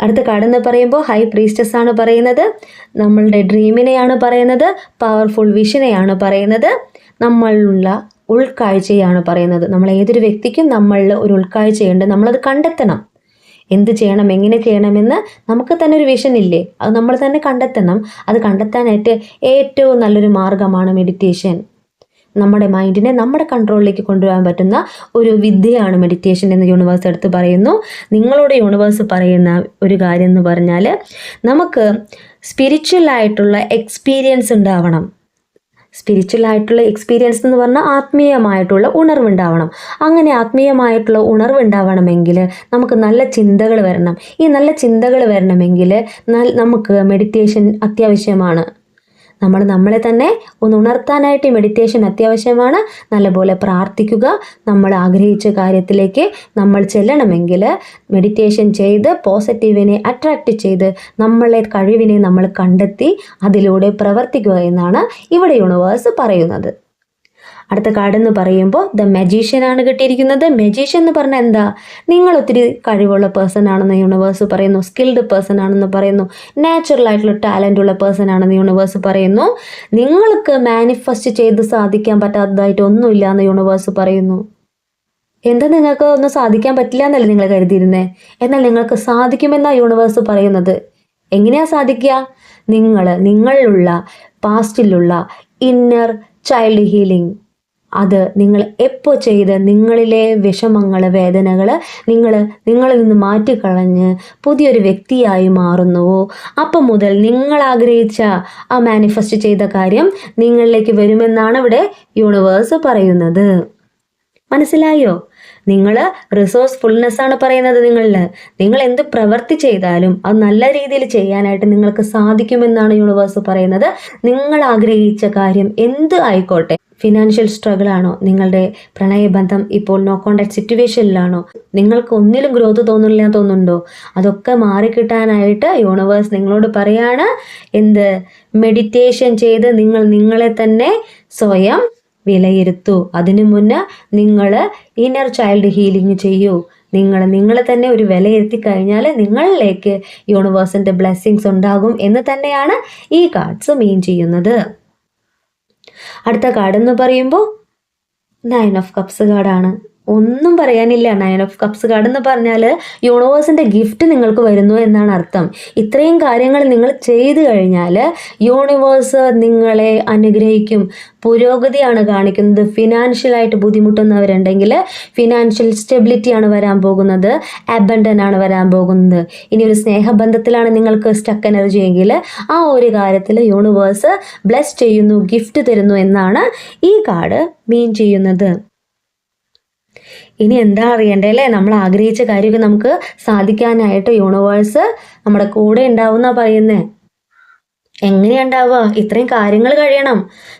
അടുത്ത കാർഡ് എന്ന് പറയുമ്പോൾ ഹൈ പ്രീസ്റ്റസ് ആണ് പറയുന്നത്. നമ്മളുടെ ഡ്രീമിനെയാണ് പറയുന്നത്. പവർഫുൾ വിഷനെയാണ് പറയുന്നത്. നമ്മളുള്ള ഉൾക്കാഴ്ചയാണ് പറയുന്നത്. നമ്മൾ ഏതൊരു വ്യക്തിക്കും നമ്മളിൽ ഒരു ഉൾക്കാഴ്ചയുണ്ട്. നമ്മളത് കണ്ടെത്തണം. എന്ത് ചെയ്യണം? എങ്ങനെ ചെയ്യണമെന്ന് നമുക്ക് തന്നെ ഒരു വിഷൻ ഇല്ലേ? അത് നമ്മൾ തന്നെ കണ്ടെത്തണം. അത് കണ്ടെത്താനായിട്ട് ഏറ്റവും നല്ലൊരു മാർഗമാണ് മെഡിറ്റേഷൻ നമ്മുടെ മൈൻഡിനെ നമ്മുടെ കൺട്രോളിലേക്ക് കൊണ്ടുവരാൻ പറ്റുന്ന ഒരു വിദ്യയാണ് മെഡിറ്റേഷൻ എന്ന് യൂണിവേഴ്സ് എടുത്ത് പറയുന്നു. നിങ്ങളുടെ യൂണിവേഴ്സ് പറയുന്ന ഒരു കാര്യം എന്ന് പറഞ്ഞാൽ നമുക്ക് സ്പിരിച്വൽ ആയിട്ടുള്ള എക്സ്പീരിയൻസ് ഉണ്ടാവണം. സ്പിരിച്വൽ ആയിട്ടുള്ള എക്സ്പീരിയൻസ് എന്ന് പറഞ്ഞാൽ ആത്മീയമായിട്ടുള്ള ഉണർവുണ്ടാവണം. അങ്ങനെ ആത്മീയമായിട്ടുള്ള ഉണർവുണ്ടാവണമെങ്കിൽ നമുക്ക് നല്ല ചിന്തകൾ വരണം. ഈ നല്ല ചിന്തകൾ വരണമെങ്കിൽ നമുക്ക് മെഡിറ്റേഷൻ അത്യാവശ്യമാണ്. നമ്മൾ നമ്മളെ തന്നെ ഒന്ന് ഉണർത്താനായിട്ട് മെഡിറ്റേഷൻ അത്യാവശ്യമാണ്. നല്ലപോലെ പ്രാർത്ഥിക്കുക. നമ്മൾ ആഗ്രഹിച്ച കാര്യത്തിലേക്ക് നമ്മൾ ചെല്ലണമെങ്കിൽ മെഡിറ്റേഷൻ ചെയ്ത് പോസിറ്റീവിനെ അട്രാക്റ്റ് ചെയ്ത് നമ്മളെ കഴിവിനെ നമ്മൾ കണ്ടെത്തി അതിലൂടെ പ്രവർത്തിക്കുക എന്നാണ് ഇവിടെ യൂണിവേഴ്സ് പറയുന്നത്. അടുത്ത കാർഡ് എന്ന് പറയുമ്പോൾ ദ മെജീഷ്യൻ ആണ് കിട്ടിയിരിക്കുന്നത്. മെജീഷ്യൻ എന്ന് പറഞ്ഞാൽ എന്താ? നിങ്ങൾ ഒത്തിരി കഴിവുള്ള പേഴ്സൺ ആണെന്ന് യൂണിവേഴ്സ് പറയുന്നു. സ്കിൽഡ് പേഴ്സൺ ആണെന്ന് പറയുന്നു. നാച്ചുറൽ ആയിട്ടുള്ള ടാലന്റ് ഉള്ള പേഴ്സൺ ആണെന്ന് യൂണിവേഴ്സ് പറയുന്നു. നിങ്ങൾക്ക് മാനിഫെസ്റ്റ് ചെയ്ത് സാധിക്കാൻ പറ്റാത്തതായിട്ട് ഒന്നുമില്ല എന്ന് യൂണിവേഴ്സ് പറയുന്നു. എന്താ നിങ്ങൾക്ക് ഒന്നും സാധിക്കാൻ പറ്റില്ല എന്നല്ലേ നിങ്ങൾ കരുതിയിരുന്നേ? എന്നാൽ നിങ്ങൾക്ക് സാധിക്കുമെന്നാണ് യൂണിവേഴ്സ് പറയുന്നത്. എങ്ങനെയാ സാധിക്കുക? നിങ്ങൾ നിങ്ങളിലുള്ള പാസ്റ്റിലുള്ള ഇന്നർ ചൈൽഡ് ഹീലിംഗ് അത് നിങ്ങൾ എപ്പോൾ ചെയ്ത് നിങ്ങളിലെ വിഷമങ്ങൾ വേദനകൾ നിങ്ങൾ നിങ്ങളിൽ നിന്ന് മാറ്റിക്കളഞ്ഞ് പുതിയൊരു വ്യക്തിയായി മാറുന്നുവോ? അപ്പം മുതൽ നിങ്ങൾ ആഗ്രഹിച്ച ആ മാനിഫെസ്റ്റ് ചെയ്ത കാര്യം നിങ്ങളിലേക്ക് വരുമെന്നാണ് ഇവിടെ യൂണിവേഴ്സ് പറയുന്നത്. മനസ്സിലായോ? നിങ്ങൾ റിസോഴ്സ്ഫുൾനെസ് ആണ് പറയുന്നത് നിങ്ങളിൽ നിങ്ങൾ എന്ത് പ്രവൃത്തി ചെയ്താലും അത് നല്ല രീതിയിൽ ചെയ്യാനായിട്ട് നിങ്ങൾക്ക് സാധിക്കുമെന്നാണ് യൂണിവേഴ്സ് പറയുന്നത്. നിങ്ങൾ ആഗ്രഹിച്ച കാര്യം എന്ത് ആയിക്കോട്ടെ. ഫിനാൻഷ്യൽ സ്ട്രഗിൾ ആണോ? നിങ്ങളുടെ പ്രണയബന്ധം ഇപ്പോൾ നോ കോൺടാക്ട് സിറ്റുവേഷനിലാണോ നിങ്ങൾക്ക് ഒന്നിലും ഗ്രോത്ത് തോന്നില്ല തോന്നുന്നുണ്ടോ? അതൊക്കെ മാറിക്കിട്ടാനായിട്ട് യൂണിവേഴ്സ് നിങ്ങളോട് പറയാണ് എന്ത്? മെഡിറ്റേഷൻ ചെയ്ത് നിങ്ങൾ നിങ്ങളെ തന്നെ സ്വയം വിലയിരുത്തൂ. അതിനു മുന്നേ നിങ്ങൾ ഇന്നർ ചൈൽഡ് ഹീലിംഗ് ചെയ്യൂ. നിങ്ങൾ നിങ്ങളെ തന്നെ ഒരു വിലയിരുത്തി കഴിഞ്ഞാൽ നിങ്ങളിലേക്ക് യൂണിവേഴ്സിന്റെ ബ്ലെസ്സിങ്സ് ഉണ്ടാകും എന്ന് തന്നെയാണ് ഈ കാർഡ്സ് മീൻ ചെയ്യുന്നത്. അടുത്ത കാർഡ് എന്ന് പറയുമ്പോൾ നയൻ ഓഫ് കപ്സ് കാർഡാണ് ഒന്നും പറയാനില്ല. നയൻ ഓഫ് കപ്സ് കാർഡ് എന്ന് പറഞ്ഞാൽ യൂണിവേഴ്സിന്റെ ഗിഫ്റ്റ് നിങ്ങൾക്ക് വരുന്നു എന്നാണ് അർത്ഥം. ഇത്രയും കാര്യങ്ങൾ നിങ്ങൾ ചെയ്തു കഴിഞ്ഞാൽ യൂണിവേഴ്സ് നിങ്ങളെ അനുഗ്രഹിക്കും. പുരോഗതിയാണ് കാണിക്കുന്നത്. ഫിനാൻഷ്യലായിട്ട് ബുദ്ധിമുട്ടുന്നവരുണ്ടെങ്കിൽ ഫിനാൻഷ്യൽ സ്റ്റെബിലിറ്റിയാണ് വരാൻ പോകുന്നത്. അബണ്ടൻ ആണ് വരാൻ പോകുന്നത്. ഇനി ഒരു സ്നേഹബന്ധത്തിലാണ് നിങ്ങൾക്ക് സ്റ്റക്ക് എനർജി എങ്കിൽ ആ ഒരു കാര്യത്തിൽ യൂണിവേഴ്സ് ബ്ലെസ് ചെയ്യുന്നു ഗിഫ്റ്റ് തരുന്നു എന്നാണ് ഈ കാർഡ് മീൻ ചെയ്യുന്നത്. ഇനി എന്താ അറിയണ്ടേ അല്ലേ? നമ്മൾ ആഗ്രഹിച്ച കാര്യമൊക്കെ നമുക്ക് സാധിക്കാനായിട്ട് യൂണിവേഴ്സ് നമ്മുടെ കൂടെ ഉണ്ടാവുന്ന പറയുന്നേ. എങ്ങനെയുണ്ടാവുക ഇത്രയും കാര്യങ്ങൾ കഴിയണം.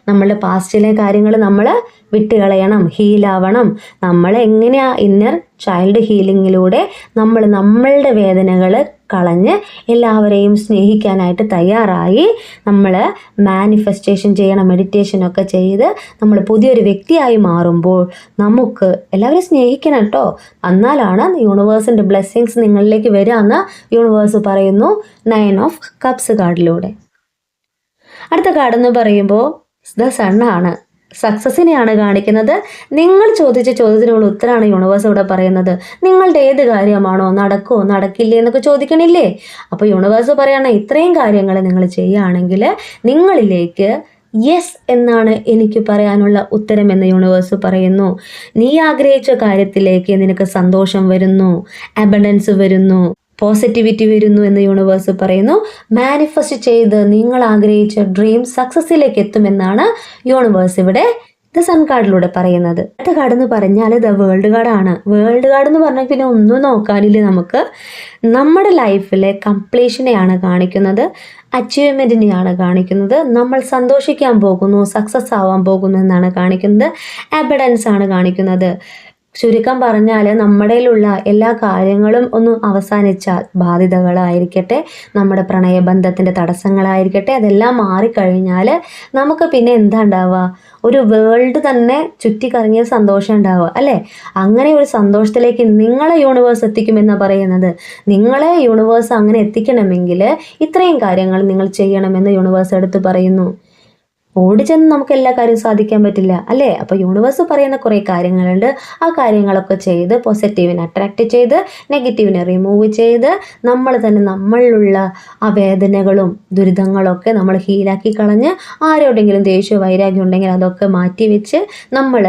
നമ്മളുടെ പാസ്റ്റിലെ കാര്യങ്ങൾ നമ്മൾ വിട്ടുകളയണം ഹീലാവണം നമ്മൾ എങ്ങനെയാ ഇന്നർ ചൈൽഡ് ഹീലിങ്ങിലൂടെ നമ്മൾ നമ്മളുടെ വേദനകൾ കളഞ്ഞ് എല്ലാവരെയും സ്നേഹിക്കാനായിട്ട് തയ്യാറായി നമ്മൾ മാനിഫെസ്റ്റേഷൻ ചെയ്യണം മെഡിറ്റേഷനൊക്കെ ചെയ്ത് നമ്മൾ പുതിയൊരു വ്യക്തിയായി മാറുമ്പോൾ നമുക്ക് എല്ലാവരെയും സ്നേഹിക്കണം കേട്ടോ എന്നാലാണ് യൂണിവേഴ്സിന്റെ ബ്ലെസ്സിങ്സ് നിങ്ങളിലേക്ക് വരാമെന്ന് യൂണിവേഴ്സ് പറയുന്നു നയൻ ഓഫ് കപ്സ് കാർഡിലൂടെ. അടുത്ത കാർഡ് എന്ന് പറയുമ്പോൾ ദ സണ്ണാണ്. സക്സസിനെയാണ് കാണിക്കുന്നത്. നിങ്ങൾ ചോദിച്ച ചോദ്യത്തിനുള്ള ഉത്തരമാണ് യൂണിവേഴ്സ് ഇവിടെ പറയുന്നത്. നിങ്ങളുടെ ഏത് കാര്യമാണോ നടക്കുമോ നടക്കില്ലേ എന്നൊക്കെ ചോദിക്കണില്ലേ? അപ്പോൾ യൂണിവേഴ്സ് പറയണ ഇത്രയും കാര്യങ്ങൾ നിങ്ങൾ ചെയ്യുകയാണെങ്കിൽ നിങ്ങളിലേക്ക് യെസ് എന്നാണ് എനിക്ക് പറയാനുള്ള ഉത്തരം എന്ന് യൂണിവേഴ്സ് പറയുന്നു. നീ ആഗ്രഹിച്ച കാര്യത്തിലേക്ക് നിനക്ക് സന്തോഷം വരുന്നു. അബഡൻസ് വരുന്നു. പോസിറ്റിവിറ്റി വരുന്നു എന്ന് യൂണിവേഴ്സ് പറയുന്നു. മാനിഫെസ്റ്റ് ചെയ്ത് നിങ്ങൾ ആഗ്രഹിച്ച ഡ്രീം സക്സസ്സിലേക്ക് എത്തുമെന്നാണ് യൂണിവേഴ്സ് ഇവിടെ ദ സൺ കാർഡിലൂടെ പറയുന്നത്. അടുത്ത കാർഡ് എന്ന് പറഞ്ഞാൽ ദ വേൾഡ് കാർഡാണ് വേൾഡ് കാർഡ് എന്ന് പറഞ്ഞാൽ പിന്നെ ഒന്നും നോക്കാനില്ല നമുക്ക്. നമ്മുടെ ലൈഫിലെ കംപ്ലീഷനെയാണ് കാണിക്കുന്നത്. അച്ചീവ്മെന്റിനെയാണ് കാണിക്കുന്നത്. നമ്മൾ സന്തോഷിക്കാൻ പോകുന്നു സക്സസ് ആവാൻ പോകുന്നു എന്നാണ് കാണിക്കുന്നത്. എബഡൻസ് ആണ് കാണിക്കുന്നത്. ചുരുക്കം പറഞ്ഞാൽ നമ്മുടെയിലുള്ള എല്ലാ കാര്യങ്ങളും ഒന്ന് അവസാനിച്ചാൽ ബാധ്യതകളായിരിക്കട്ടെ നമ്മുടെ പ്രണയബന്ധത്തിന്റെ തടസ്സങ്ങളായിരിക്കട്ടെ അതെല്ലാം മാറിക്കഴിഞ്ഞാൽ നമുക്ക് പിന്നെ എന്താ ഉണ്ടാവുക? ഒരു വേൾഡ് തന്നെ ചുറ്റിക്കറങ്ങിയ സന്തോഷം ഉണ്ടാവുക അല്ലേ? അങ്ങനെ ഒരു സന്തോഷത്തിലേക്ക് നിങ്ങളെ യൂണിവേഴ്സ് എത്തിക്കുമെന്ന് പറയുന്നത്. നിങ്ങളെ യൂണിവേഴ്സ് അങ്ങനെ എത്തിക്കണമെങ്കിൽ ഇത്രയും കാര്യങ്ങൾ നിങ്ങൾ ചെയ്യണമെന്ന് യൂണിവേഴ്സ് എടുത്ത് പറയുന്നു. ഓടിച്ചെന്ന് നമുക്ക് എല്ലാ കാര്യവും സാധിക്കാൻ പറ്റില്ല അല്ലേ? അപ്പോൾ യൂണിവേഴ്സ് പറയുന്ന കുറേ കാര്യങ്ങളുണ്ട്. ആ കാര്യങ്ങളൊക്കെ ചെയ്ത് പോസിറ്റീവിനെ അട്രാക്റ്റ് ചെയ്ത് നെഗറ്റീവിനെ റിമൂവ് ചെയ്ത് നമ്മൾ തന്നെ നമ്മളിലുള്ള ആ വേദനകളും ദുരിതങ്ങളൊക്കെ നമ്മൾ ഹീലാക്കി കളഞ്ഞ് ആരോടെങ്കിലും ദേഷ്യ വൈരാഗ്യം ഉണ്ടെങ്കിൽ അതൊക്കെ മാറ്റി വെച്ച് നമ്മൾ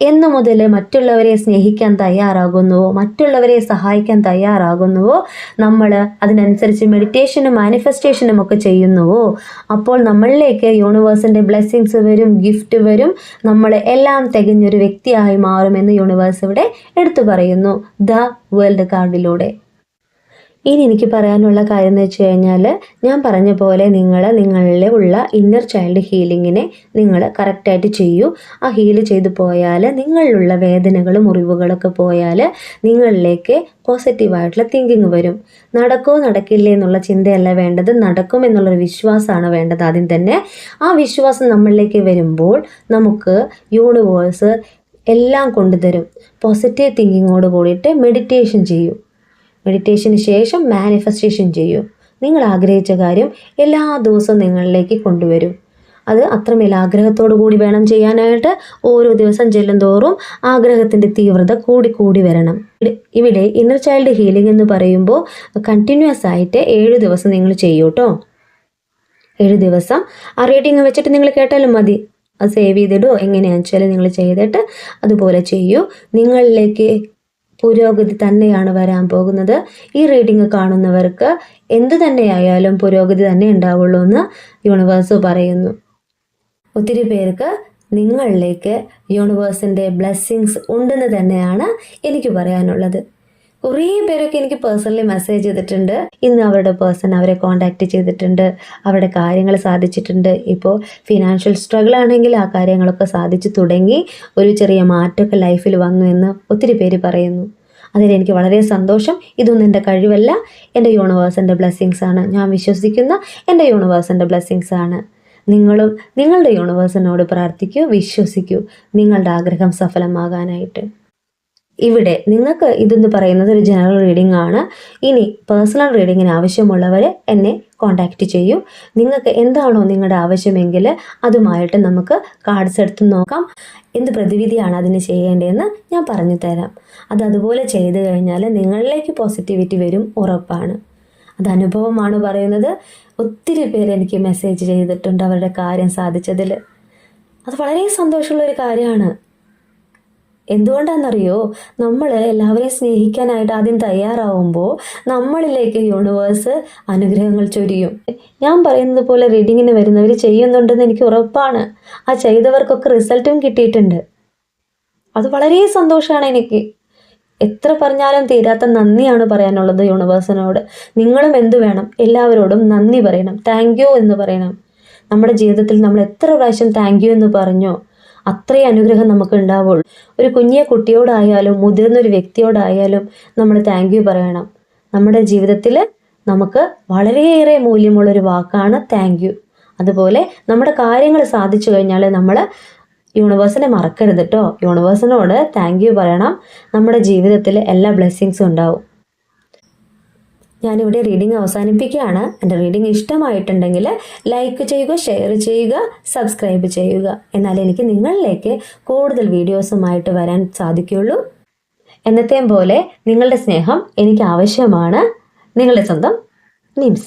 എന്നു മുതൽ മറ്റുള്ളവരെ സ്നേഹിക്കാൻ തയ്യാറാകുന്നുവോ മറ്റുള്ളവരെ സഹായിക്കാൻ തയ്യാറാകുന്നുവോ നമ്മൾ അതിനനുസരിച്ച് മെഡിറ്റേഷനും മാനിഫെസ്റ്റേഷനും ഒക്കെ ചെയ്യുന്നുവോ? അപ്പോൾ നമ്മളിലേക്ക് യൂണിവേഴ്സിന്റെ ബ്ലെസ്സിങ്സ് വരും ഗിഫ്റ്റ് വരും. നമ്മൾ എല്ലാം തികഞ്ഞൊരു വ്യക്തിയായി മാറുമെന്ന് യൂണിവേഴ്സ് ഇവിടെ എടുത്തു പറയുന്നു. ദ വേൾഡ് കാർഡിലൂടെ ഇനി എനിക്ക് പറയാനുള്ള കാര്യം എന്ന് വെച്ച് കഴിഞ്ഞാൽ ഞാൻ പറഞ്ഞ പോലെ നിങ്ങൾ നിങ്ങളിൽ ഉള്ള ഇന്നർ ചൈൽഡ് ഹീലിങ്ങിനെ നിങ്ങൾ കറക്റ്റായിട്ട് ചെയ്യൂ. ആ ഹീൽ ചെയ്തു പോയാൽ നിങ്ങളിലുള്ള വേദനകളും മുറിവുകളൊക്കെ പോയാൽ നിങ്ങളിലേക്ക് പോസിറ്റീവായിട്ടുള്ള തിങ്കിങ് വരും. നടക്കോ നടക്കില്ലേ എന്നുള്ള ചിന്തയല്ല വേണ്ടത്. നടക്കും എന്നുള്ളൊരു വിശ്വാസമാണ് വേണ്ടത് ആദ്യം തന്നെ. ആ വിശ്വാസം നമ്മളിലേക്ക് വരുമ്പോൾ നമുക്ക് യൂണിവേഴ്സ് എല്ലാം കൊണ്ടുതരും. പോസിറ്റീവ് തിങ്കിങ്ങോട് കൂടിയിട്ട് മെഡിറ്റേഷൻ ചെയ്യും. മെഡിറ്റേഷന് ശേഷം മാനിഫെസ്റ്റേഷൻ ചെയ്യൂ. നിങ്ങൾ ആഗ്രഹിച്ച കാര്യം എല്ലാ ദിവസവും നിങ്ങളിലേക്ക് കൊണ്ടുവരും. അത് അത്രമേൽ ആഗ്രഹത്തോടു കൂടി വേണം ചെയ്യാനായിട്ട് ഓരോ ദിവസം ചെല്ലും തോറും ആഗ്രഹത്തിന്റെ തീവ്രത കൂടി കൂടി വരണം. ഇവിടെ ഇന്നർ ചൈൽഡ് ഹീലിംഗ് എന്ന് പറയുമ്പോൾ കണ്ടിന്യൂസ് ആയിട്ട് ഏഴ് ദിവസം നിങ്ങൾ ചെയ്യൂട്ടോ. ഏഴ് ദിവസം. ആ റീഡിങ് വെച്ചിട്ട് നിങ്ങൾ കേട്ടാലും മതി. അത് സേവ് ചെയ്തിടോ എങ്ങനെയാണെന്ന് വെച്ചാൽ നിങ്ങൾ ചെയ്തിട്ട് അതുപോലെ ചെയ്യൂ. നിങ്ങളിലേക്ക് പുരോഗതി തന്നെയാണ് വരാൻ പോകുന്നത്. ഈ റീഡിങ് കാണുന്നവർക്ക് എന്തു തന്നെയായാലും പുരോഗതി തന്നെ ഉണ്ടാവുള്ളൂ എന്ന് യൂണിവേഴ്സ് പറയുന്നു. ഒത്തിരി പേർക്ക് നിങ്ങളിലേക്ക് യൂണിവേഴ്സിന്റെ ബ്ലെസ്സിങ്സ് ഉണ്ടെന്ന് തന്നെയാണ് എനിക്ക് പറയാനുള്ളത്. കുറേ പേരൊക്കെ എനിക്ക് പേഴ്സണലി മെസ്സേജ് ചെയ്തിട്ടുണ്ട്. ഇന്ന് അവരുടെ പേഴ്സൺ അവരെ കോണ്ടാക്ട് ചെയ്തിട്ടുണ്ട്. അവരുടെ കാര്യങ്ങൾ സാധിച്ചിട്ടുണ്ട്. ഇപ്പോൾ ഫിനാൻഷ്യൽ സ്ട്രഗിൾ ആണെങ്കിൽ ആ കാര്യങ്ങളൊക്കെ സാധിച്ചു തുടങ്ങി. ഒരു ചെറിയ മാറ്റമൊക്കെ ലൈഫിൽ വന്നു എന്ന് ഒത്തിരി പേര് പറയുന്നു. അതിൽ എനിക്ക് വളരെ സന്തോഷം. ഇതൊന്നും എന്റെ കഴിവല്ല. എന്റെ യൂണിവേഴ്സിന്റെ ബ്ലെസ്സിങ്സ് ആണ്. ഞാൻ വിശ്വസിക്കുന്ന എന്റെ യൂണിവേഴ്സിന്റെ ബ്ലെസ്സിങ്സ് ആണ്. നിങ്ങളും നിങ്ങളുടെ യൂണിവേഴ്സിനോട് പ്രാർത്ഥിക്കൂ വിശ്വസിക്കൂ. നിങ്ങളുടെ ആഗ്രഹം സഫലമാകാനായിട്ട്. ഇവിടെ നിങ്ങൾക്ക് ഇതെന്ന് പറയുന്നത് ഒരു ജനറൽ റീഡിംഗ് ആണ്. ഇനി പേഴ്സണൽ റീഡിങ്ങിന് ആവശ്യമുള്ളവർ എന്നെ കോണ്ടാക്റ്റ് ചെയ്യൂ. നിങ്ങൾക്ക് എന്താണോ നിങ്ങളുടെ ആവശ്യമെങ്കിൽ അതുമായിട്ട് നമുക്ക് കാർഡ്സ് എടുത്ത് നോക്കാം. എന്ത് പ്രതിവിധിയാണ് അതിന് ചെയ്യേണ്ടതെന്ന് ഞാൻ പറഞ്ഞു തരാം. അത് അതുപോലെ ചെയ്തു കഴിഞ്ഞാൽ നിങ്ങളിലേക്ക് പോസിറ്റിവിറ്റി വരും ഉറപ്പാണ്. അത് അനുഭവമാണ് പറയുന്നത്. ഒത്തിരി പേര് എനിക്ക് മെസ്സേജ് ചെയ്തിട്ടുണ്ട് അവരുടെ കാര്യം സാധിച്ചതിൽ. അത് വളരെ സന്തോഷമുള്ള ഒരു കാര്യമാണ്. എന്തുകൊണ്ടാണെന്നറിയോ? നമ്മൾ എല്ലാവരെയും സ്നേഹിക്കാനായിട്ട് ആദ്യം തയ്യാറാവുമ്പോൾ നമ്മളിലേക്ക് യൂണിവേഴ്സ് അനുഗ്രഹങ്ങൾ ചൊരിയും. ഞാൻ പറയുന്നത് പോലെ റീഡിങ്ങിന് വരുന്നവർ ചെയ്യുന്നുണ്ടെന്ന് എനിക്ക് ഉറപ്പാണ്. ആ ചെയ്തവർക്കൊക്കെ റിസൾട്ടും കിട്ടിയിട്ടുണ്ട്. അത് വളരെ സന്തോഷമാണ് എനിക്ക്. എത്ര പറഞ്ഞാലും തീരാത്ത നന്ദിയാണ് പറയാനുള്ളത് യൂണിവേഴ്സിനോട് നിങ്ങളും എന്തു വേണം എല്ലാവരോടും നന്ദി പറയണം. താങ്ക് യു എന്ന് പറയണം. നമ്മുടെ ജീവിതത്തിൽ നമ്മൾ എത്ര പ്രാവശ്യം താങ്ക് യു എന്ന് പറഞ്ഞോ അത്രയും അനുഗ്രഹം നമുക്ക് ഉണ്ടാവുള്ളൂ. ഒരു കുഞ്ഞിയ കുട്ടിയോടായാലും മുതിർന്നൊരു വ്യക്തിയോടായാലും നമ്മൾ താങ്ക് യു പറയണം. നമ്മുടെ ജീവിതത്തിൽ നമുക്ക് വളരെയേറെ മൂല്യമുള്ളൊരു വാക്കാണ് താങ്ക് യു അതുപോലെ നമ്മുടെ കാര്യങ്ങൾ സാധിച്ചു കഴിഞ്ഞാൽ നമ്മൾ യൂണിവേഴ്സിനെ മറക്കരുത് കേട്ടോ യൂണിവേഴ്സിനോട് താങ്ക് യു പറയണം. നമ്മുടെ ജീവിതത്തിൽ എല്ലാ ബ്ലെസ്സിങ്സും ഉണ്ടാവും. ഞാനിവിടെ റീഡിംഗ് അവസാനിപ്പിക്കുകയാണ്. എന്റെ റീഡിംഗ് ഇഷ്ടമായിട്ടുണ്ടെങ്കിൽ ലൈക്ക് ചെയ്യുക ഷെയർ ചെയ്യുക സബ്സ്ക്രൈബ് ചെയ്യുക. എന്നാൽ എനിക്ക് നിങ്ങളിലേക്ക് കൂടുതൽ വീഡിയോസുമായിട്ട് വരാൻ സാധിക്കുകയുള്ളൂ. എന്നത്തെയും പോലെ നിങ്ങളുടെ സ്നേഹം എനിക്ക് ആവശ്യമാണ്. നിങ്ങളുടെ സ്വന്തം നിംസ്.